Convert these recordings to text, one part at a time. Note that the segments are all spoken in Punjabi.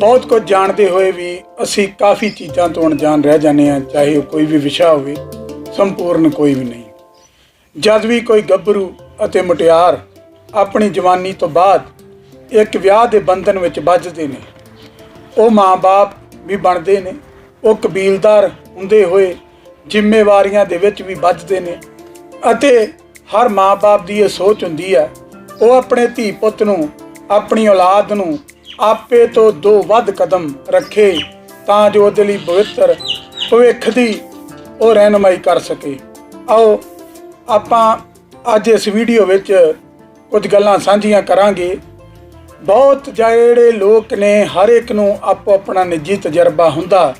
ਬਹੁਤ ਕੁਝ ਜਾਣਦੇ ਹੋਏ ਵੀ ਅਸੀਂ ਕਾਫੀ ਚੀਜ਼ਾਂ ਤੋਂ ਅਣਜਾਣ ਰਹਿ ਜਾਂਦੇ ਹਾਂ, ਚਾਹੇ ਉਹ ਕੋਈ ਵੀ ਵਿਸ਼ਾ ਹੋਵੇ, ਸੰਪੂਰਨ ਕੋਈ ਵੀ ਨਹੀਂ। ਜਦ ਵੀ ਕੋਈ ਗੱਭਰੂ ਅਤੇ ਮੁਟਿਆਰ ਆਪਣੀ ਜਵਾਨੀ ਤੋਂ ਬਾਅਦ ਇੱਕ ਵਿਆਹ ਦੇ ਬੰਧਨ ਵਿੱਚ ਵੱਜਦੇ ਨੇ, ਉਹ ਮਾਂ-ਬਾਪ ਵੀ ਬਣਦੇ ਨੇ, ਉਹ ਕਬੀਲਦਾਰ ਹੁੰਦੇ ਹੋਏ ਜ਼ਿੰਮੇਵਾਰੀਆਂ ਦੇ ਵਿੱਚ ਵੀ ਵੱਜਦੇ ਨੇ ਅਤੇ ਹਰ ਮਾਂ-ਬਾਪ ਦੀ ਇਹ ਸੋਚ ਹੁੰਦੀ ਹੈ, ਉਹ ਆਪਣੇ ਧੀ ਪੁੱਤ ਨੂੰ, ਆਪਣੀ ਔਲਾਦ ਨੂੰ ਆਪੇ ਤੋਂ ਦੋ ਵੱਧ ਕਦਮ ਰੱਖੇ, ਤਾਂ ਜੋ ਉਹਦੇ ਲਈ ਪਵਿੱਤਰ ਭਵਿੱਖ ਦੀ ਉਹ ਰਹਿਨਮਾਈ ਕਰ ਸਕੇ। ਆਓ, ਆਪਾਂ ਅੱਜ ਇਸ ਵੀਡੀਓ ਵਿੱਚ ਕੁਝ ਗੱਲਾਂ ਸਾਂਝੀਆਂ ਕਰਾਂਗੇ। ਬਹੁਤ ਜਿਹੜੇ ਲੋਕ ਨੇ, ਹਰ ਇੱਕ ਨੂੰ ਆਪੋ ਆਪਣਾ ਨਿੱਜੀ ਤਜਰਬਾ ਹੁੰਦਾ,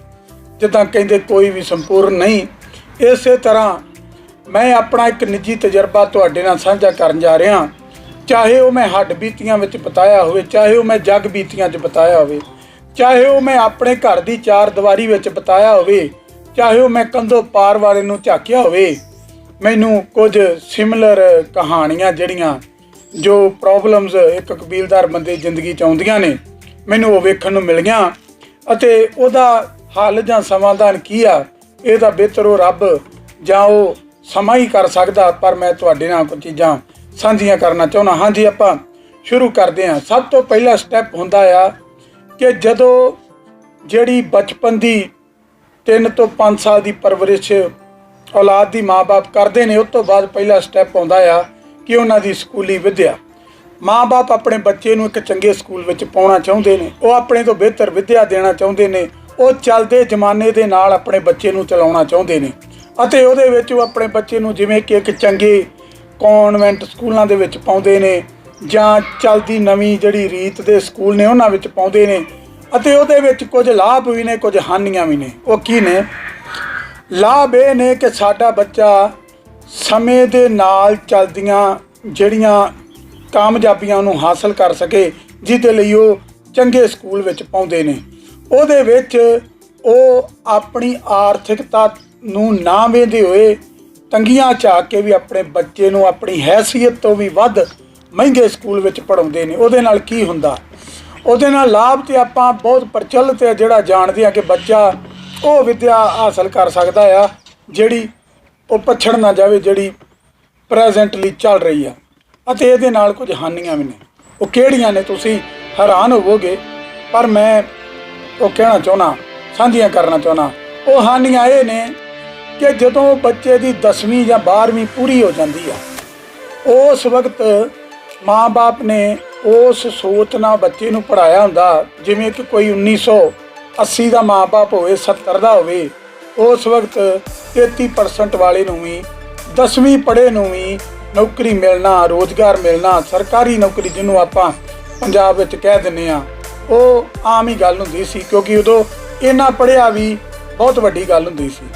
ਜਿੱਦਾਂ ਕਹਿੰਦੇ ਕੋਈ ਵੀ ਸੰਪੂਰਨ ਨਹੀਂ। ਇਸੇ ਤਰ੍ਹਾਂ ਮੈਂ ਆਪਣਾ ਇੱਕ ਨਿੱਜੀ ਤਜਰਬਾ ਤੁਹਾਡੇ ਨਾਲ ਸਾਂਝਾ ਕਰਨ ਜਾ ਰਿਹਾ। ਚਾਹੇ ਉਹ ਮੈਂ ਹੱਡ ਬੀਤੀਆਂ ਵਿੱਚ ਬਤਾਇਆ ਹੋਵੇ, ਚਾਹੇ ਉਹ ਮੈਂ ਜਗ ਬੀਤੀਆਂ 'ਚ ਬਤਾਇਆ ਹੋਵੇ, ਚਾਹੇ ਉਹ ਮੈਂ ਆਪਣੇ ਘਰ ਦੀ ਚਾਰ ਦੀਵਾਰੀ ਵਿੱਚ ਬਤਾਇਆ ਹੋਵੇ, ਚਾਹੇ ਉਹ ਮੈਂ ਕੰਧੋ ਪਾਰ ਵਾਲੇ ਨੂੰ ਝਾਕਿਆ ਹੋਵੇ, ਮੈਨੂੰ ਕੁਝ ਸਿਮਿਲਰ ਕਹਾਣੀਆਂ ਜਿਹੜੀਆਂ ਜੋ ਪ੍ਰੋਬਲਮਸ ਇੱਕ ਕਬੀਲਦਾਰ ਬੰਦੇ ਜ਼ਿੰਦਗੀ ਚ ਆਉਂਦੀਆਂ ਨੇ, ਮੈਨੂੰ ਉਹ ਵੇਖਣ ਨੂੰ ਮਿਲ ਗਿਆ ਅਤੇ ਉਹਦਾ ਹੱਲ ਜਾਂ ਸਮਾਧਾਨ ਕੀ ਆ, ਇਹਦਾ ਬਿਹਤਰ ਉਹ ਰੱਬ ਜਾਂ ਉਹ ਸਮਾਂ ਹੀ ਕਰ ਸਕਦਾ, ਪਰ ਮੈਂ ਤੁਹਾਡੇ ਨਾਲ ਕੁਝ ਚੀਜ਼ਾਂ ਸਾਂਝੀਆਂ ਕਰਨਾ ਚਾਹੁੰਦਾ ਹਾਂ। ਜੀ ਆਪਾਂ ਸ਼ੁਰੂ ਕਰਦੇ ਹਾਂ। ਸਭ ਤੋਂ ਪਹਿਲਾ ਸਟੈਪ ਹੁੰਦਾ ਆ ਕਿ ਜਦੋਂ ਜਿਹੜੀ ਬਚਪਨ ਦੀ 3 ਤੋਂ 5 ਸਾਲ ਦੀ ਪਰਵਰਿਸ਼ ਔਲਾਦ ਦੀ ਮਾਪੇ ਕਰਦੇ ਨੇ, ਉਸ ਤੋਂ ਬਾਅਦ ਪਹਿਲਾ ਸਟੈਪ ਆਉਂਦਾ ਆ ਕਿ ਉਹਨਾਂ ਦੀ ਸਕੂਲੀ ਵਿੱਦਿਆ। ਮਾਪੇ ਆਪਣੇ ਬੱਚੇ ਨੂੰ ਇੱਕ ਚੰਗੇ ਸਕੂਲ ਵਿੱਚ ਪਾਉਣਾ ਚਾਹੁੰਦੇ ਨੇ। ਉਹ ਆਪਣੇ ਤੋਂ ਬਿਹਤਰ ਵਿੱਦਿਆ ਦੇਣਾ ਚਾਹੁੰਦੇ ਨੇ। ਉਹ ਚੱਲਦੇ ਜ਼ਮਾਨੇ ਦੇ ਨਾਲ ਆਪਣੇ ਬੱਚੇ ਨੂੰ ਚਲਾਉਣਾ ਚਾਹੁੰਦੇ ਨੇ। ਅਤੇ ਉਹਦੇ ਵਿੱਚ ਉਹ ਆਪਣੇ ਬੱਚੇ ਨੂੰ ਜਿਵੇਂ ਕਿ ਇੱਕ ਚੰਗੇ ਕਨਵੈਂਟ ਸਕੂਲਾਂ ਦੇ ਵਿੱਚ ਪਾਉਂਦੇ ਨੇ ਜਾਂ ਚਲਦੀ ਨਵੀਂ ਜਿਹੜੀ ਰੀਤ ਦੇ ਸਕੂਲ ਨੇ ਉਹਨਾਂ ਵਿੱਚ ਪਾਉਂਦੇ ਨੇ ਅਤੇ ਉਹਦੇ ਵਿੱਚ ਕੁਝ ਲਾਭ ਵੀ ਨੇ, ਕੁਝ ਹਾਨੀਆਂ ਵੀ ਨੇ। ਉਹ ਕੀ ਨੇ? ਲਾਭ ਇਹ ਨੇ ਕਿ ਸਾਡਾ ਬੱਚਾ ਸਮੇਂ ਦੇ ਨਾਲ ਚੱਲਦੀਆਂ ਜਿਹੜੀਆਂ ਕਾਮਯਾਬੀਆਂ ਨੂੰ ਹਾਸਲ ਕਰ ਸਕੇ, ਜਿਹਦੇ ਲਈ ਉਹ ਚੰਗੇ ਸਕੂਲ ਵਿੱਚ ਪਾਉਂਦੇ ਨੇ। ਉਹਦੇ ਵਿੱਚ ਉਹ ਆਪਣੀ ਆਰਥਿਕਤਾ ਨੂੰ ਨਾ ਵੇਂਦੇ ਹੋਏ ਤੰਗੀਆਂ ਚਾ ਕੇ ਵੀ ਆਪਣੇ ਬੱਚੇ ਨੂੰ ਆਪਣੀ ਹੈਸੀਅਤ ਤੋਂ ਵੀ ਵੱਧ ਮਹਿੰਗੇ ਸਕੂਲ ਵਿੱਚ ਪੜਾਉਂਦੇ ਨੇ। ਉਹਦੇ ਨਾਲ ਕੀ ਹੁੰਦਾ? ਉਹਦੇ ਨਾਲ ਲਾਭ ਤੇ ਆਪਾਂ ਬਹੁਤ ਪ੍ਰਚਲਿਤ ਹੈ ਜਿਹੜਾ ਜਾਣਦੇ ਆ ਕਿ ਬੱਚਾ ਉਹ ਵਿਦਿਆ ਹਾਸਲ ਕਰ ਸਕਦਾ ਆ, ਜਿਹੜੀ ਉਹ ਪਛੜ ਨਾ ਜਾਵੇ, ਜਿਹੜੀ ਪ੍ਰੈਜ਼ੈਂਟਲੀ ਚੱਲ ਰਹੀ ਆ। ਅਤੇ ਇਹਦੇ ਨਾਲ ਕੁਝ ਹਾਨੀਆਂ ਵੀ ਨੇ। ਉਹ ਕਿਹੜੀਆਂ ਨੇ? ਤੁਸੀਂ ਹੈਰਾਨ ਹੋਵੋਗੇ, ਪਰ ਮੈਂ ਉਹ ਕਹਿਣਾ ਚਾਹੁੰਦਾ, ਸਾਂਝੀਆਂ ਕਰਨਾ ਚਾਹੁੰਦਾ। ਉਹ ਹਾਨੀਆਂ ਇਹ ਨੇ ਕਿ ਜਦੋਂ ਬੱਚੇ ਦੀ 10ਵੀਂ ਜਾਂ 12ਵੀਂ ਪੂਰੀ ਹੋ ਜਾਂਦੀ ਆ, ਉਸ ਵਕਤ ਮਾਂ-ਬਾਪ ਨੇ ਉਸ ਸੋਚ ਨਾਲ ਬੱਚੇ ਨੂੰ ਪੜਾਇਆ ਹੁੰਦਾ, ਜਿਵੇਂ ਕਿ ਕੋਈ 1980 ਦਾ ਮਾਂ-ਬਾਪ ਹੋਵੇ 70 ਦਾ ਹੋਵੇ, ਉਸ ਵਕਤ 33% ਵਾਲੇ ਨੂੰ ਵੀ 10ਵੀਂ ਪੜ੍ਹੇ ਨੂੰ ਵੀ ਨੌਕਰੀ ਮਿਲਣਾ, ਰੋਜ਼ਗਾਰ ਮਿਲਣਾ, ਸਰਕਾਰੀ ਨੌਕਰੀ ਜਿਹਨੂੰ ਆਪਾਂ ਪੰਜਾਬ ਵਿੱਚ ਕਹਿ ਦਿੰਨੇ ਆ ਉਹ ਆਮ ਹੀ ਗੱਲ ਹੁੰਦੀ ਸੀ, ਕਿਉਂਕਿ ਉਦੋਂ ਇਹਨਾਂ ਪੜ੍ਹਿਆ ਵੀ ਬਹੁਤ ਵੱਡੀ ਗੱਲ ਹੁੰਦੀ ਸੀ।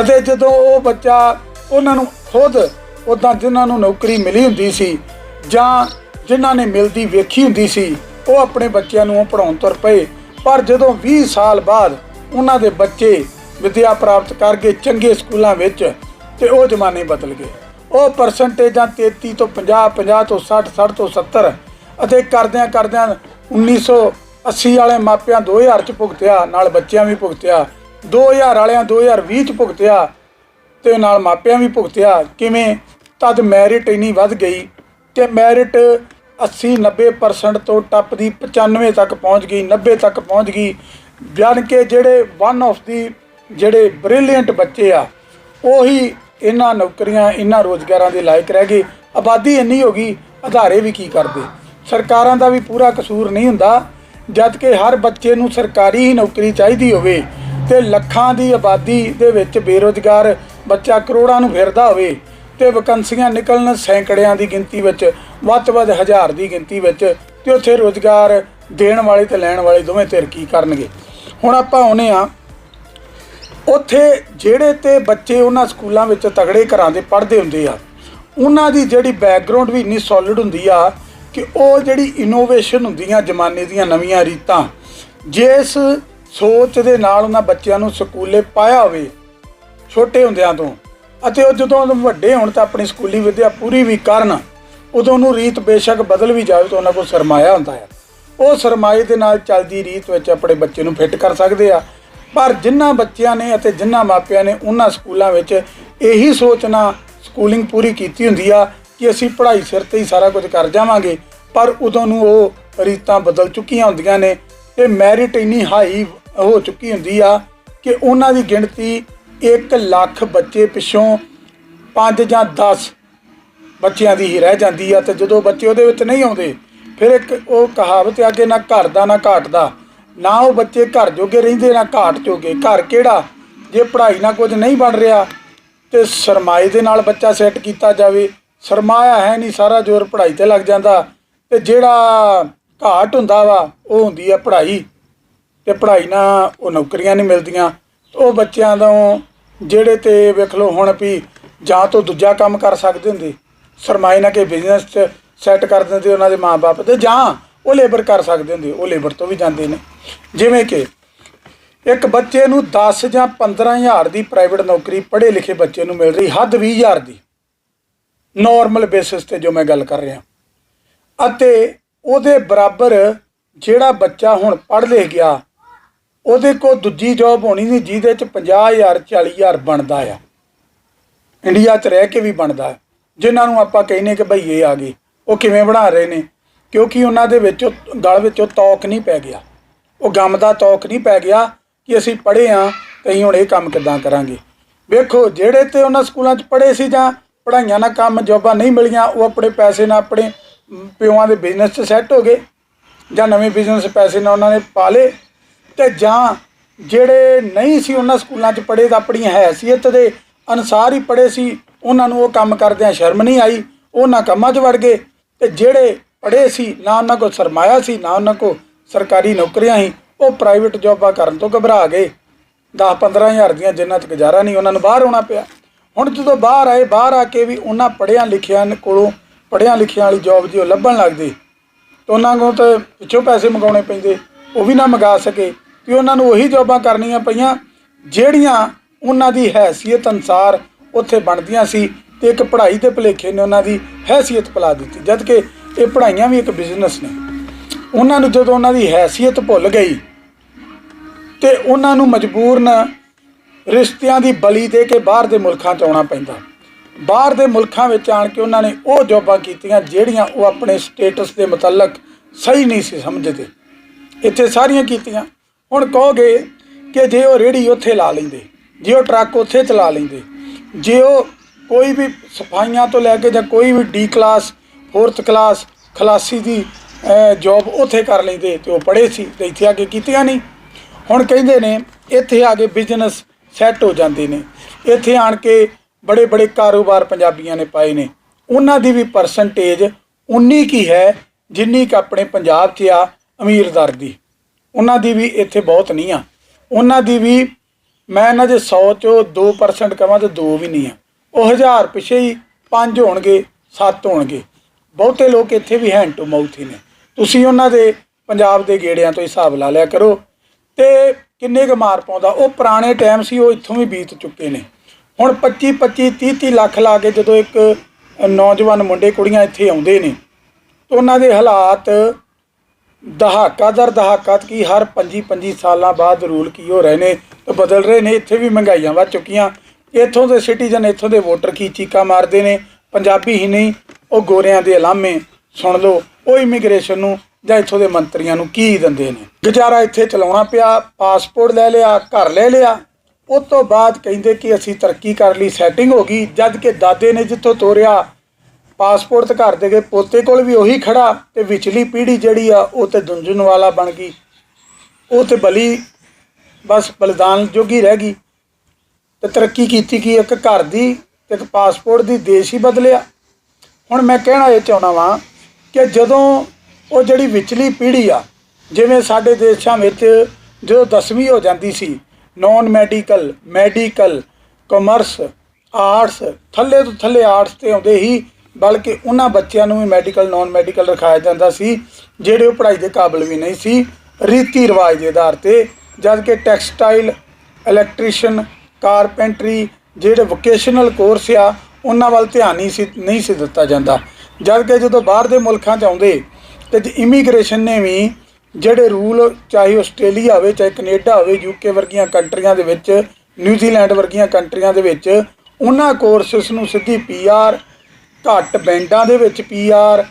ਅਤੇ ਜਦੋਂ ਉਹ ਬੱਚਾ ਉਹਨਾਂ ਨੂੰ ਖੁਦ ਉਦਾਂ ਜਿਨ੍ਹਾਂ ਨੂੰ ਨੌਕਰੀ ਮਿਲੀ ਹੁੰਦੀ ਸੀ ਜਾਂ ਜਿਨ੍ਹਾਂ ਨੇ ਮਿਲਦੀ ਵੇਖੀ ਹੁੰਦੀ ਸੀ, ਉਹ ਆਪਣੇ ਬੱਚਿਆਂ ਨੂੰ ਪੜਾਉਣ ਤੁਰ ਪਏ। ਪਰ ਜਦੋਂ 20 ਸਾਲ ਬਾਅਦ ਉਹਨਾਂ ਦੇ ਬੱਚੇ ਵਿਦਿਆ ਪ੍ਰਾਪਤ ਕਰਕੇ ਚੰਗੇ ਸਕੂਲਾਂ ਵਿੱਚ ਤੇ ਉਹ ਜ਼ਮਾਨੇ ਬਦਲ ਗਏ। ਉਹ ਪਰਸੈਂਟੇਜਾਂ 33 ਤੋਂ 50 50 ਤੋਂ 60 60 ਤੋਂ 70 ਅਤੇ ਕਰਦਿਆਂ ਕਰਦਿਆਂ 1980 ਵਾਲੇ ਮਾਪਿਆਂ 2000 ਚ ਭੁਗਤਿਆ, ਨਾਲ ਬੱਚਿਆਂ ਵੀ ਭੁਗਤਿਆ 2000 ਵਾਲਿਆਂ 2020 ਚ ਭੁਗਤਿਆ ਤੇ ਨਾਲ ਮਾਪਿਆਂ ਵੀ ਭੁਗਤਿਆ। ਕਿਵੇਂ? ਤਦ ਮੈਰਿਟ ਇੰਨੀ ਵੱਧ ਗਈ ਤੇ ਮੈਰਿਟ 80 90% ਤੋਂ ਟੱਪਦੀ 95 ਤੱਕ ਪਹੁੰਚ ਗਈ 90 ਤੱਕ ਪਹੁੰਚ ਗਈ। ਜਾਣ ਕੇ ਜਿਹੜੇ ਵਨ ਆਫ ਦੀ ਜਿਹੜੇ ਬ੍ਰਿਲੀਅੰਟ ਬੱਚੇ ਆ, ਉਹੀ ਇਹਨਾਂ ਨੌਕਰੀਆਂ, ਇਹਨਾਂ ਰੋਜ਼ਗਾਰਾਂ ਦੇ ਲਾਇਕ ਰਹਿ ਗਏ। ਆਬਾਦੀ ਇੰਨੀ ਹੋ ਗਈ, ਅਧਾਰੇ ਵੀ ਕੀ ਕਰਦੇ? ਸਰਕਾਰਾਂ ਦਾ ਵੀ ਪੂਰਾ ਕਸੂਰ ਨਹੀਂ ਹੁੰਦਾ, ਜਦ ਕਿ ਹਰ ਬੱਚੇ ਨੂੰ ਸਰਕਾਰੀ ਹੀ ਨੌਕਰੀ ਚਾਹੀਦੀ ਹੋਵੇ। ਤੇ ਲੱਖਾਂ ਦੀ ਆਬਾਦੀ ਦੇ ਵਿੱਚ ਬੇਰੋਜ਼ਗਾਰ ਬੱਚਾ ਕਰੋੜਾਂ ਨੂੰ ਫਿਰਦਾ ਹੋਵੇ ਤੇ ਵੈਕੰਸੀਆਂ ਨਿਕਲਣ ਸੈਂਕੜਿਆਂ ਦੀ ਗਿਣਤੀ ਵਿੱਚ, ਵੱਧ ਤੋਂ ਵੱਧ ਹਜ਼ਾਰ ਦੀ ਗਿਣਤੀ ਵਿੱਚ ਤੇ ਉੱਥੇ ਰੋਜ਼ਗਾਰ ਦੇਣ ਵਾਲੇ ਤੇ ਲੈਣ ਵਾਲੇ ਦੋਵੇਂ ਧਿਰ ਕੀ ਕਰਨਗੇ? ਹੁਣ ਆਪਾਂ ਆਉਨੇ ਆ ਉੱਥੇ ਜਿਹੜੇ ਤੇ ਬੱਚੇ ਉਹਨਾਂ ਸਕੂਲਾਂ ਵਿੱਚ ਤਗੜੇ ਘਰਾਂ ਦੇ ਪੜ੍ਹਦੇ ਹੁੰਦੇ ਆ, ਉਹਨਾਂ ਦੀ ਜਿਹੜੀ ਬੈਕਗ੍ਰਾਉਂਡ ਵੀ ਇੰਨੀ ਸੋਲਿਡ ਹੁੰਦੀ ਆ ਕਿ ਉਹ ਜਿਹੜੀ ਇਨੋਵੇਸ਼ਨ ਹੁੰਦੀਆਂ ਜ਼ਮਾਨੇ ਦੀਆਂ ਨਵੀਆਂ ਰੀਤਾਂ, ਜਿਸ ਸੋਚ ਦੇ ਨਾਲ ਉਹਨਾਂ ਬੱਚਿਆਂ ਨੂੰ ਸਕੂਲੇ ਪਾਇਆ ਹੋਵੇ, ਛੋਟੇ ਹੁੰਦਿਆਂ ਤੋਂ। ਅਤੇ ਉਹ ਜਦੋਂ ਉਹ ਵੱਡੇ ਹੋਣ ਤਾਂ ਆਪਣੀ ਸਕੂਲੀ ਵਿੱਦਿਆ ਪੂਰੀ ਵੀ ਕਰਨ, ਉਦੋਂ ਉਹਨੂੰ ਰੀਤ ਬੇਸ਼ੱਕ ਬਦਲ ਵੀ ਜਾਵੇ ਤਾਂ ਉਹਨਾਂ ਕੋਲ ਸਰਮਾਇਆ ਹੁੰਦਾ ਹੈ। ਉਹ ਸਰਮਾਏ ਦੇ ਨਾਲ ਚੱਲਦੀ ਰੀਤ ਵਿੱਚ ਆਪਣੇ ਬੱਚੇ ਨੂੰ ਫਿੱਟ ਕਰ ਸਕਦੇ ਆ। ਪਰ ਜਿਨ੍ਹਾਂ ਬੱਚਿਆਂ ਨੇ ਅਤੇ ਜਿਨ੍ਹਾਂ ਮਾਪਿਆਂ ਨੇ ਉਹਨਾਂ ਸਕੂਲਾਂ ਵਿੱਚ ਇਹੀ ਸੋਚਣਾ ਸਕੂਲਿੰਗ ਪੂਰੀ ਕੀਤੀ ਹੁੰਦੀ ਆ ਕਿ ਅਸੀਂ ਪੜ੍ਹਾਈ ਸਿਰ ਤੇ ਹੀ ਸਾਰਾ ਕੁਝ ਕਰ ਜਾਵਾਂਗੇ, ਪਰ ਉਦੋਂ ਨੂੰ ਉਹ ਰੀਤਾਂ ਬਦਲ ਚੁੱਕੀਆਂ ਹੁੰਦੀਆਂ ਨੇ। ਤੇ ਮੈਰਿਟ ਇੰਨੀ ਹਾਈ ਹੋ ਚੁੱਕੀ ਹੁੰਦੀ ਆ ਕਿ ਉਹਨਾਂ ਦੀ ਗਿਣਤੀ 1 ਲੱਖ ਬੱਚੇ ਪਿੱਛੋਂ 5 ਜਾਂ 10 ਬੱਚਿਆਂ ਦੀ ਹੀ ਰਹਿ ਜਾਂਦੀ ਆ ਤੇ ਜਦੋਂ ਬੱਚੇ ਉਹਦੇ ਵਿੱਚ ਨਹੀਂ ਆਉਂਦੇ, ਫਿਰ ਇੱਕ ਉਹ ਕਹਾਵਤ ਆ ਕਿ ਨਾ ਘਰ ਦਾ ਨਾ ਘਾਟ ਦਾ, ਨਾ ਉਹ ਬੱਚੇ ਘਰ ਜੋਗੇ ਰਹਿੰਦੇ, ਨਾ ਘਾਟ ਜੋਗੇ। ਘਰ ਕਿਹੜਾ? ਜੇ ਪੜ੍ਹਾਈ ਨਾਲ ਕੁਝ ਨਹੀਂ ਬਣ ਰਿਹਾ ਤੇ ਸਰਮਾਏ ਦੇ ਨਾਲ ਬੱਚਾ ਸੈੱਟ ਕੀਤਾ ਜਾਵੇ। ਸਰਮਾਇਆ ਹੈ ਨਹੀਂ ਸਾਰਾ ਜ਼ੋਰ ਪੜ੍ਹਾਈ ਤੇ ਲੱਗ ਜਾਂਦਾ ਤੇ ਜਿਹੜਾ ਘਾਟ ਹੁੰਦਾ ਵਾ, ਉਹ ਹੁੰਦੀ ਆ ਪੜ੍ਹਾਈ। ਤੇ ਪੜ੍ਹਾਈ ਨਾਲ ਉਹ ਨੌਕਰੀਆਂ ਨਹੀਂ ਮਿਲਦੀਆਂ। ਉਹ ਬੱਚਿਆਂ ਤੋਂ ਜਿਹੜੇ ਤੇ ਵੇਖ ਲਓ ਹੁਣ ਵੀ ਜਾਂ ਤੋਂ ਦੂਜਾ ਕੰਮ ਕਰ ਸਕਦੇ ਹੁੰਦੇ। ਸਰਮਾਏ ਨਾਲ ਕੇ ਬਿਜ਼ਨਸ 'ਚ ਸੈੱਟ ਕਰ ਦਿੰਦੇ ਉਹਨਾਂ ਦੇ ਮਾਪੇ ਤੇ ਜਾਂ ਉਹ ਲੇਬਰ ਕਰ ਸਕਦੇ ਹੁੰਦੇ। ਉਹ ਲੇਬਰ ਤੋਂ ਵੀ ਜਾਂਦੇ ਨੇ। ਜਿਵੇਂ ਕਿ ਇੱਕ ਬੱਚੇ ਨੂੰ 10 ਜਾਂ 15000 ਦੀ ਪ੍ਰਾਈਵੇਟ ਨੌਕਰੀ ਪੜ੍ਹੇ ਲਿਖੇ ਬੱਚੇ ਨੂੰ ਮਿਲ ਰਹੀ, ਹੱਦ 20000 ਦੀ। ਨਾਰਮਲ ਬੇਸਿਸ ਤੇ ਜੋ ਮੈਂ ਗੱਲ ਕਰ ਰਿਹਾ। ਅਤੇ ਉਹਦੇ ਬਰਾਬਰ ਜਿਹੜਾ ਬੱਚਾ ਹੁਣ ਪੜ੍ਹ ਲਿਖ ਗਿਆ, ਉਹਦੇ ਕੋਲ ਦੂਜੀ ਜੌਬ ਹੋਣੀ ਨਹੀਂ ਜਿਹਦੇ ਚ 50000 40000 ਬਣਦਾ ਆ। ਇੰਡੀਆ 'ਚ ਰਹਿ ਕੇ ਵੀ ਬਣਦਾ। ਹੈ। ਜਿਨ੍ਹਾਂ ਨੂੰ ਆਪਾਂ ਕਹਿੰਨੇ ਕਿ ਭਈਏ ਆ ਗਏ, ਉਹ ਕਿਵੇਂ ਬਣਾ ਰਹੇ ਨੇ? ਕਿਉਂਕਿ ਉਹਨਾਂ ਦੇ ਵਿੱਚ ਉਹ ਗਲ ਵਿੱਚੋਂ ਤੌਕ ਨਹੀਂ ਪੈ ਗਿਆ। ਉਹ ਗਮ ਦਾ ਤੌਕ ਨਹੀਂ ਪੈ ਗਿਆ ਕਿ ਅਸੀਂ ਪੜ੍ਹੇ ਆ ਤੇ ਅਸੀਂ ਹੁਣ ਇਹ ਕੰਮ ਕਿੱਦਾਂ ਕਰਾਂਗੇ। ਵੇਖੋ, ਜਿਹੜੇ ਤੇ ਉਹਨਾਂ ਸਕੂਲਾਂ 'ਚ ਪੜ੍ਹੇ ਸੀ ਜਾਂ ਪੜ੍ਹਾਈਆਂ ਨਾਲ ਕੰਮ, ਜੋਬਾਂ ਨਹੀਂ ਮਿਲੀਆਂ, ਉਹ ਆਪਣੇ ਪੈਸੇ ਨਾਲ ਆਪਣੇ ਪਿਓਾਂ ਦੇ ਬਿਜ਼ਨਸ 'ਚ ਸੈੱਟ ਹੋ ਗਏ ਜਾਂ ਨਵੇਂ ਬਿਜ਼ਨਸ ਪੈਸੇ ਨਾਲ ਉਹਨਾਂ ਨੇ ਪਾ ਲਏ ਤੇ ਜਾਂ ਜਿਹੜੇ ਨਹੀਂ ਸੀ ਉਹਨਾਂ ਸਕੂਲਾਂ 'ਚ ਪੜ੍ਹੇ ਤਾਂ ਆਪਣੀ ਹੈਸੀਅਤ ਦੇ ਅਨਸਾਰ ਹੀ ਪੜ੍ਹੇ ਸੀ, ਉਹਨਾਂ ਨੂੰ ਉਹ ਕੰਮ ਕਰਦਿਆਂ ਸ਼ਰਮ ਨਹੀਂ ਆਈ, ਉਹਨਾਂ ਕੰਮਾਂ 'ਚ ਵੜ ਗਏ ਤੇ ਜਿਹੜੇ ਪੜ੍ਹੇ ਸੀ, ਨਾ ਉਹਨਾਂ ਕੋਲ ਸਰਮਾਇਆ ਸੀ, ਨਾ ਉਹਨਾਂ ਕੋਲ ਸਰਕਾਰੀ ਨੌਕਰੀਆਂ ਸੀ, ਉਹ ਪ੍ਰਾਈਵੇਟ ਜੌਬਾਂ ਕਰਨ ਤੋਂ ਘਬਰਾ ਗਏ। 10 15000 ਦੀਆਂ ਜਿੰਨਾਂ 'ਚ ਗੁਜ਼ਾਰਾ ਨਹੀਂ, ਉਹਨਾਂ ਨੂੰ ਬਾਹਰ ਆਉਣਾ ਪਿਆ। ਹੁਣ ਜਦੋਂ ਬਾਹਰ ਆਏ, ਬਾਹਰ ਆ ਕੇ ਵੀ ਉਹਨਾਂ ਪੜ੍ਹਿਆਂ ਲਿਖਿਆਂ ਕੋਲੋਂ ਪੜ੍ਹਿਆਂ ਲਿਖਿਆਂ ਵਾਲੀ ਜੌਬ ਜੀ ਉਹ ਲੱਭਣ ਲੱਗਦੇ ਤੇ ਉਹਨਾਂ ਕੋਲ ਤਾਂ ਪਿੱਛੋਂ ਪੈਸੇ ਮੰਗਾਉਣੇ ਪੈਂਦੇ, ਉਹ ਵੀ ਨਾ ਮੰਗਾ ਸਕੇ। ਕਿ ਉਹਨਾਂ ਨੂੰ ਉਹੀ ਜੌਬਾਂ ਕਰਨੀਆਂ ਪਈਆਂ, ਜਿਹੜੀਆਂ ਉਹਨਾਂ ਦੀ ਹੈਸੀਅਤ ਅਨਸਾਰ ਉੱਥੇ ਬਣਦੀਆਂ ਸੀ ਤੇ ਇੱਕ ਪੜ੍ਹਾਈ ਦੇ ਭੁਲੇਖੇ ਨੇ ਉਹਨਾਂ ਦੀ ਹੈਸੀਅਤ ਪਲਾ ਦਿੱਤੀ ਜਦ ਕਿ ਇਹ ਪੜ੍ਹਾਈਆਂ ਵੀ ਇੱਕ ਬਿਜ਼ਨਸ ਨੇ। ਉਹਨਾਂ ਨੂੰ ਜਦੋਂ ਉਹਨਾਂ ਦੀ ਹੈਸੀਅਤ ਭੁੱਲ ਗਈ, ਤੇ ਉਹਨਾਂ ਨੂੰ ਮਜਬੂਰਨ ਰਿਸ਼ਤਿਆਂ ਦੀ ਬਲੀ ਦੇ ਕੇ ਬਾਹਰ ਦੇ ਮੁਲਕਾਂ 'ਚ ਆਉਣਾ ਪੈਂਦਾ। ਬਾਹਰ ਦੇ ਮੁਲਕਾਂ ਵਿੱਚ ਆਣ ਕੇ ਉਹਨਾਂ ਨੇ ਉਹ ਜੌਬਾਂ ਕੀਤੀਆਂ ਜਿਹੜੀਆਂ ਉਹ ਆਪਣੇ ਸਟੇਟਸ ਦੇ ਮੁਤਲਕ ਸਹੀ ਨਹੀਂ ਸੀ ਸਮਝਦੇ। ਇੱਥੇ ਸਾਰੀਆਂ ਕੀਤੀਆਂ। ਹੁਣ ਕਹੋਗੇ ਕਿ ਜੇ ਉਹ ਰੇੜੀ ਉੱਥੇ ਲਾ ਲੈਂਦੇ, ਜੇ ਉਹ ਟਰੱਕ ਉੱਥੇ ਚਲਾ ਲੈਂਦੇ, ਜੇ ਉਹ ਕੋਈ ਵੀ ਸਫਾਈਆਂ ਤੋਂ ਲੈ ਕੇ ਜਾਂ ਕੋਈ ਵੀ ਡੀ ਕਲਾਸ ਫੋਰਥ ਕਲਾਸ ਖਲਾਸੀ ਦੀ ਜੌਬ ਉੱਥੇ ਕਰ ਲੈਂਦੇ ਤੇ ਉਹ ਪੜ੍ਹੇ ਸੀ ਤੇ ਇੱਥੇ ਆ ਕੇ ਕੀਤੀਆਂ ਨਹੀਂ। ਹੁਣ ਕਹਿੰਦੇ ਨੇ ਇੱਥੇ ਆ ਕੇ ਬਿਜ਼ਨਸ ਸੈੱਟ ਹੋ ਜਾਂਦੇ ਨੇ। ਇੱਥੇ ਆਣ ਕੇ ਬੜੇ ਬੜੇ ਕਾਰੋਬਾਰ ਪੰਜਾਬੀਆਂ ਨੇ ਪਾਏ ਨੇ। ਉਹਨਾਂ ਦੀ ਵੀ ਪਰਸੈਂਟੇਜ ਉਨੀ ਕੀ ਹੈ ਜਿੰਨੀ ਕਿ ਆਪਣੇ ਪੰਜਾਬ 'ਚ ਆ ਅਮੀਰ ਦਰ ਦੀ। ਉਹਨਾਂ ਦੀ ਵੀ ਇੱਥੇ ਬਹੁਤ ਨਹੀਂ ਆ। ਉਹਨਾਂ ਦੀ ਵੀ ਮੈਂ ਇਹਨਾਂ ਦੇ 100 ਚੋਂ 2% ਕਹਾਂ ਤੇ 2 ਵੀ ਨਹੀਂ ਆ। ਉਹ ਹਜ਼ਾਰ ਪਿਛੇ ਹੀ 5 ਹੋਣਗੇ 7 ਹੋਣਗੇ। ਬਹੁਤੇ ਲੋਕ ਇੱਥੇ ਵੀ ਹੈਂਡ ਟੂ ਮਾਊਥ ਹੀ ਨੇ। ਤੁਸੀਂ ਉਹਨਾਂ ਦੇ ਪੰਜਾਬ ਦੇ ਗੇੜਿਆਂ ਤੋਂ ਹਿਸਾਬ ਲਾ ਲਿਆ ਕਰੋ। ਤੇ ਕਿੰਨੇ ਕੁ ਮਾਰ ਪਾਉਂਦਾ। ਉਹ ਪੁਰਾਣੇ ਟਾਈਮ ਸੀ, ਉਹ ਇੱਥੋਂ ਵੀ ਬੀਤ ਚੁੱਕੇ ਨੇ। ਹੁਣ 25 25 30 30 ਲੱਖ ਲਾ ਕੇ ਜਦੋਂ ਇੱਕ ਨੌਜਵਾਨ ਮੁੰਡੇ, ਕੁੜੀਆਂ ਇੱਥੇ ਆਉਂਦੇ ਨੇ, ਤਾਂ ਉਹਨਾਂ ਦੇ ਹਾਲਾਤ ਦਹਾਕਾ ਦਰ ਦਹਾਕਾ ਕੀ ਹਰ 25 25 ਸਾਲਾਂ ਬਾਅਦ ਰੂਲ ਕੀ ਹੋ ਰਹੇ ਨੇ, ਤੇ ਬਦਲ ਰਹੇ ਨੇ, ਇੱਥੇ ਵੀ ਮਹਿੰਗਾਈਆਂ ਵੱਧ ਚੁੱਕੀਆਂ। ਇੱਥੋਂ ਦੇ ਸਿਟੀਜ਼ਨ, ਇੱਥੋਂ ਦੇ ਵੋਟਰ ਕੀ ਚੀਕਾ ਮਾਰਦੇ ਨੇ, ਪੰਜਾਬੀ ਹੀ ਨਹੀਂ, ਉਹ ਗੋਰਿਆਂ ਦੇ ਅਲਾਮੇ, ਸੁਣ ਲਓ, ਉਹ ਇਮੀਗ੍ਰੇਸ਼ਨ ਨੂੰ ਜਾਂ ਇੱਥੋਂ ਦੇ ਮੰਤਰੀਆਂ ਨੂੰ ਕੀ ਦਿੰਦੇ ਨੇ। ਗੁਜ਼ਾਰਾ ਇੱਥੇ ਚਲਾਉਣਾ ਪਿਆ, ਪਾਸਪੋਰਟ ਲੈ ਲਿਆ, ਘਰ ਲੈ ਲਿਆ ਉਹ ਤੋਂ ਬਾਅਦ ਕਹਿੰਦੇ ਕਿ ਅਸੀਂ ਤਰੱਕੀ ਕਰ ਲਈ ਸੈਟਿੰਗ ਹੋ ਗਈ, ਜਦ ਕਿ ਦਾਦੇ ਨੇ ਜਿੱਥੋਂ ਤੋਰਿਆ ਪਾਸਪੋਰਟ ਤੇ ਘਰ ਦੇ ਗਏ ਪੋਤੇ ਕੋਲ ਵੀ ਉਹੀ ਖੜਾ ਤੇ ਵਿਚਲੀ ਪੀੜ੍ਹੀ ਜਿਹੜੀ ਆ, ਉਹ ਤੇ ਦੁੰਜਣ ਵਾਲਾ ਬਣ ਗਈ। ਉਹ ਤੇ ਬਲੀ ਬਸ ਬਲਿਦਾਨ ਜੋਗੀ ਰਹਿ ਗਈ ਤੇ ਤਰੱਕੀ ਕੀਤੀ ਕਿ ਇੱਕ ਘਰ ਦੀ ਤੇ ਇੱਕ ਪਾਸਪੋਰਟ ਦੀ ਦੇਸ਼ ਹੀ ਬਦਲਿਆ। ਹੁਣ ਮੈਂ ਕਹਿਣਾ ਇਹ ਚਾਹੁੰਦਾ ਵਾਂ ਕਿ ਜਦੋਂ ਉਹ ਜਿਹੜੀ ਵਿਚਲੀ ਪੀੜ੍ਹੀ ਆ, ਜਿਵੇਂ ਸਾਡੇ ਦੇਸ਼ਾਂ ਵਿੱਚ ਜਦੋਂ 10ਵੀਂ ਹੋ ਜਾਂਦੀ ਸੀ non medical medical commerce arts ਥੱਲੇ ਤੋਂ ਥੱਲੇ ਆਰਟਸ ਤੇ ਆਉਂਦੇ ਹੀ, ਬਲਕਿ ਉਹਨਾਂ ਬੱਚਿਆਂ ਨੂੰ ਵੀ ਮੈਡੀਕਲ ਨਾਨ ਮੈਡੀਕਲ ਰਖਾਇਆ ਜਾਂਦਾ ਸੀ, ਜਿਹੜੇ ਉਹ ਪੜ੍ਹਾਈ ਦੇ ਕਾਬਿਲ ਵੀ ਨਹੀਂ ਸੀ, ਰੀਤੀ ਰਿਵਾਜ ਦੇ ਆਧਾਰ ਤੇ, ਜਦ ਕਿ ਟੈਕਸਟਾਈਲ ਇਲੈਕਟ੍ਰੀਸ਼ੀਅਨ ਕਾਰਪੈਂਟਰੀ ਜਿਹੜੇ ਵੋਕੇਸ਼ਨਲ ਕੋਰਸ ਆ, ਉਹਨਾਂ ਵੱਲ ਧਿਆਨ ਨਹੀਂ ਸੀ ਨਹੀਂ ਸੀ ਦਿੱਤਾ ਜਾਂਦਾ। ਜਦ ਕਿ ਜਦੋਂ ਬਾਹਰ ਦੇ ਮੁਲਕਾਂ 'ਚ ਆਉਂਦੇ, ਤੇ ਇਮੀਗ੍ਰੇਸ਼ਨ ਨੇ ਵੀ ਜਿਹੜੇ ਰੂਲ ਚਾਹੇ ਆਸਟ੍ਰੇਲੀਆ ਹੋਵੇ, ਚਾਹੇ ਕੈਨੇਡਾ ਹੋਵੇ ਯੂਕੇ ਵਰਗੀਆਂ ਕੰਟਰੀਆਂ ਦੇ ਵਿੱਚ ਨਿਊਜ਼ੀਲੈਂਡ ਵਰਗੀਆਂ ਕੰਟਰੀਆਂ ਦੇ ਵਿੱਚ, ਉਹਨਾਂ ਕੋਰਸਸ ਨੂੰ ਸਿੱਧੀ ਪੀਆਰ ਘੱਟ ਬੈਂਡਾਂ ਦੇ ਵਿੱਚ ਪੀਆਰ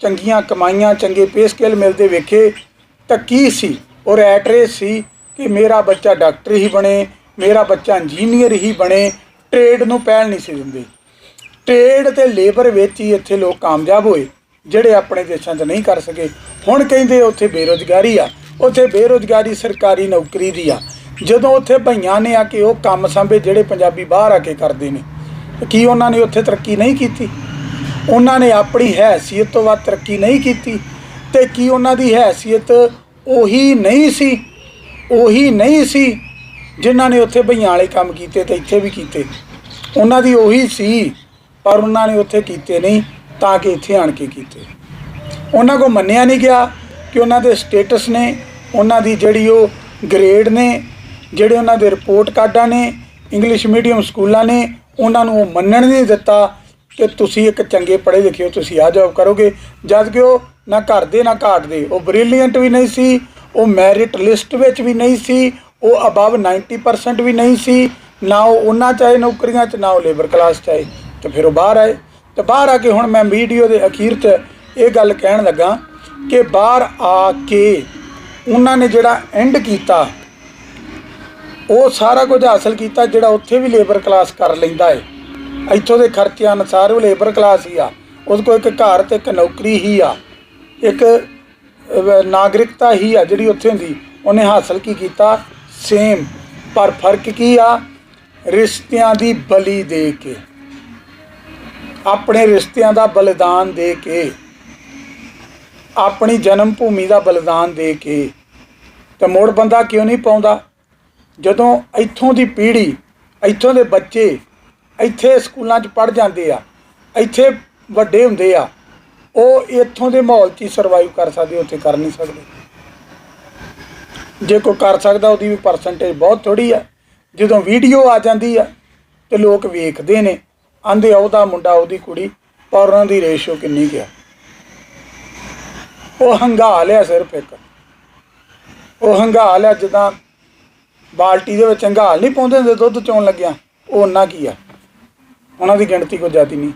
ਚੰਗੀਆਂ ਕਮਾਈਆਂ, ਚੰਗੇ ਪੇ ਸਕੇਲ ਮਿਲਦੇ ਵੇਖੇ ਤਾਂ ਕੀ ਸੀ? ਔਰ ਐਡਰੈਸ ਸੀ ਕਿ ਮੇਰਾ ਬੱਚਾ ਡਾਕਟਰ ਹੀ ਬਣੇ, ਮੇਰਾ ਬੱਚਾ ਇੰਜੀਨੀਅਰ ਹੀ ਬਣੇ ਟ੍ਰੇਡ ਨੂੰ ਪਹਿਲ ਨਹੀਂ ਸੀ ਦਿੰਦੇ। ਟ੍ਰੇਡ ਤੇ ਲੇਬਰ ਵਿੱਚ ਹੀ ਇੱਥੇ ਲੋਕ ਕਾਮਯਾਬ ਹੋਏ। ਜਿਹੜੇ ਆਪਣੇ ਦੇਸ਼ਾਂ 'ਚ ਨਹੀਂ ਕਰ ਸਕੇ, ਹੁਣ ਕਹਿੰਦੇ ਉੱਥੇ ਬੇਰੋਜ਼ਗਾਰੀ ਆ, ਉੱਥੇ ਬੇਰੋਜ਼ਗਾਰੀ ਸਰਕਾਰੀ ਨੌਕਰੀ ਦੀ ਆ। ਜਦੋਂ ਉੱਥੇ ਭਈਆਂ ਨੇ ਆ ਕੇ ਉਹ ਕੰਮ ਸੰਭੇ ਜਿਹੜੇ ਪੰਜਾਬੀ ਬਾਹਰ ਆ ਕੇ ਕਰਦੇ ਨੇ ਕੀ ਉਹਨਾਂ ਨੇ ਉੱਥੇ ਤਰੱਕੀ ਨਹੀਂ ਕੀਤੀ? ਉਹਨਾਂ ਨੇ ਆਪਣੀ ਹੈਸੀਅਤ ਤੋਂ ਵੱਧ ਤਰੱਕੀ ਨਹੀਂ ਕੀਤੀ, ਤੇ ਕੀ ਉਹਨਾਂ ਦੀ ਹੈਸੀਅਤ ਉਹੀ ਨਹੀਂ ਸੀ, ਉਹੀ ਨਹੀਂ ਸੀ ਜਿਨ੍ਹਾਂ ਨੇ ਉੱਥੇ ਭਈਆਂ ਵਾਲੇ ਕੰਮ ਕੀਤੇ ਤੇ ਇੱਥੇ ਵੀ ਕੀਤੇ। ਉਹਨਾਂ ਦੀ ਉਹੀ ਸੀ, ਪਰ ਉਹਨਾਂ ਨੇ ਉੱਥੇ ਕੀਤੇ ਨਹੀਂ। ਤਾਂ ਕਿ ਇੱਥੇ ਆਣ ਕੇ ਕੀਤੇ। ਉਹਨਾਂ ਕੋ ਮੰਨਿਆ ਨਹੀਂ ਗਿਆ ਕਿ ਉਹਨਾਂ ਦੇ ਸਟੇਟਸ ਨੇ, ਉਹਨਾਂ ਦੀ ਜਿਹੜੀ ਉਹ ਗ੍ਰੇਡ ਨੇ, ਜਿਹੜੇ ਉਹਨਾਂ ਦੇ ਰਿਪੋਰਟ ਕਾਰਡਾਂ ਨੇ, ਇੰਗਲਿਸ਼ ਮੀਡੀਅਮ ਸਕੂਲਾਂ ਨੇ, ਉਹਨਾਂ ਨੂੰ ਉਹ ਮੰਨਣ ਨਹੀਂ ਦਿੱਤਾ ਕਿ ਤੁਸੀਂ ਇੱਕ ਚੰਗੇ ਪੜ੍ਹੇ ਲਿਖੇ ਹੋ, ਤੁਸੀਂ ਆ ਜੌਬ ਕਰੋਗੇ। ਜਦ ਕਿ ਉਹ ਨਾ ਘਰ ਦੇ, ਨਾ ਘਾਟ ਦੇ। ਉਹ ਬ੍ਰਿਲੀਅੰਟ ਵੀ ਨਹੀਂ ਸੀ, ਉਹ ਮੈਰਿਟ ਲਿਸਟ ਵਿੱਚ ਵੀ ਨਹੀਂ ਸੀ, ਉਹ ਅਬਵ 90% ਵੀ ਨਹੀਂ ਸੀ। ਨਾ ਉਹ ਉਹਨਾਂ ਚਾਹੇ ਨੌਕਰੀਆਂ 'ਚ, ਨਾ ਉਹ ਲੇਬਰ ਕਲਾਸ ਚਾਹੇ ਤੇ ਫਿਰ ਉਹ ਬਾਹਰ ਆਏ। ਤੇ ਬਾਹਰ ਆ ਕੇ ਹੁਣ ਮੈਂ ਵੀਡੀਓ ਦੇ ਅਖੀਰ 'ਚ ਇਹ ਗੱਲ ਕਹਿਣ ਲੱਗਾ ਕਿ ਬਾਹਰ ਆ ਕੇ ਉਹਨਾਂ ਨੇ ਜਿਹੜਾ ਐਂਡ ਕੀਤਾ, ਉਹ ਸਾਰਾ ਕੁਝ ਹਾਸਲ ਕੀਤਾ ਜਿਹੜਾ ਉੱਥੇ ਵੀ ਲੇਬਰ ਕਲਾਸ ਕਰ ਲੈਂਦਾ ਏ। ਇੱਥੋਂ ਦੇ ਖਰਚਿਆਂ ਅਨੁਸਾਰ ਉਹ ਲੇਬਰ ਕਲਾਸ ਹੀ ਆ। ਉਹਦੇ ਕੋਲ ਇੱਕ ਘਰ ਤੇ ਇੱਕ ਨੌਕਰੀ ਹੀ ਆ। ਇੱਕ ਨਾਗਰਿਕਤਾ ਹੀ ਆ ਜਿਹੜੀ ਉੱਥੇ ਹੁੰਦੀ ਉਹਨੇ ਹਾਸਲ ਕੀ ਕੀਤਾ? ਸੇਮ ਪਰ ਫ਼ਰਕ ਕੀ ਆ? ਰਿਸ਼ਤਿਆਂ ਦੀ ਬਲੀ ਦੇ ਕੇ। ਆਪਣੇ ਰਿਸ਼ਤਿਆਂ ਦਾ ਬਲੀਦਾਨ ਦੇ ਕੇ, ਆਪਣੀ ਜਨਮ ਭੂਮੀ ਦਾ ਬਲੀਦਾਨ ਦੇ ਕੇ। ਤੇ ਮੋੜ ਬੰਦਾ ਕਿਉਂ ਨਹੀਂ ਪਾਉਂਦਾ? ਜਦੋਂ ਇੱਥੋਂ ਦੀ ਪੀੜ੍ਹੀ, ਇੱਥੋਂ ਦੇ ਬੱਚੇ ਇੱਥੇ ਸਕੂਲਾਂ 'ਚ ਪੜ ਜਾਂਦੇ ਆ, ਇੱਥੇ ਵੱਡੇ ਹੁੰਦੇ ਆ, ਉਹ ਇੱਥੋਂ ਦੇ ਮਾਹੌਲ 'ਚ ਹੀ ਸਰਵਾਈਵ ਕਰ ਸਕਦੇ, ਉੱਥੇ ਕਰ ਨਹੀਂ ਸਕਦੇ। ਜੇ ਕੋਈ ਕਰ ਸਕਦਾ, ਉਹਦੀ ਵੀ ਪਰਸੈਂਟੇਜ ਬਹੁਤ ਥੋੜੀ ਆ। ਜਦੋਂ ਵੀਡੀਓ ਆ ਜਾਂਦੀ ਆ, ਤੇ ਲੋਕ ਵੇਖਦੇ ਨੇ। ਆਂਦੇ ਉਹਦਾ ਮੁੰਡਾ, ਉਹਦੀ ਕੁੜੀ, ਪਰ ਉਹਨਾਂ ਦੀ ਰੇਸ਼ੋ ਕਿੰਨੀ ਗਿਆ ਉਹ ਹੰਗਾ ਲਿਆ ਸਿਰਫ ਇੱਕ। ਉਹ ਹੰਗਾ ਲਿਆ ਜਿੱਦਾਂ ਬਾਲਟੀ ਦੇ ਵਿੱਚ ਹੰਗਾਲ ਨਹੀਂ ਪਾਉਂਦੇ ਹੁੰਦੇ, ਦੁੱਧ ਚੋਣ ਲੱਗਿਆ, ਉਹ ਉਹਨਾਂ ਕੀ ਆ? ਉਹਨਾਂ ਦੀ ਗਿਣਤੀ ਕੋਈ ਜ਼ਿਆਦੀ ਨਹੀਂ।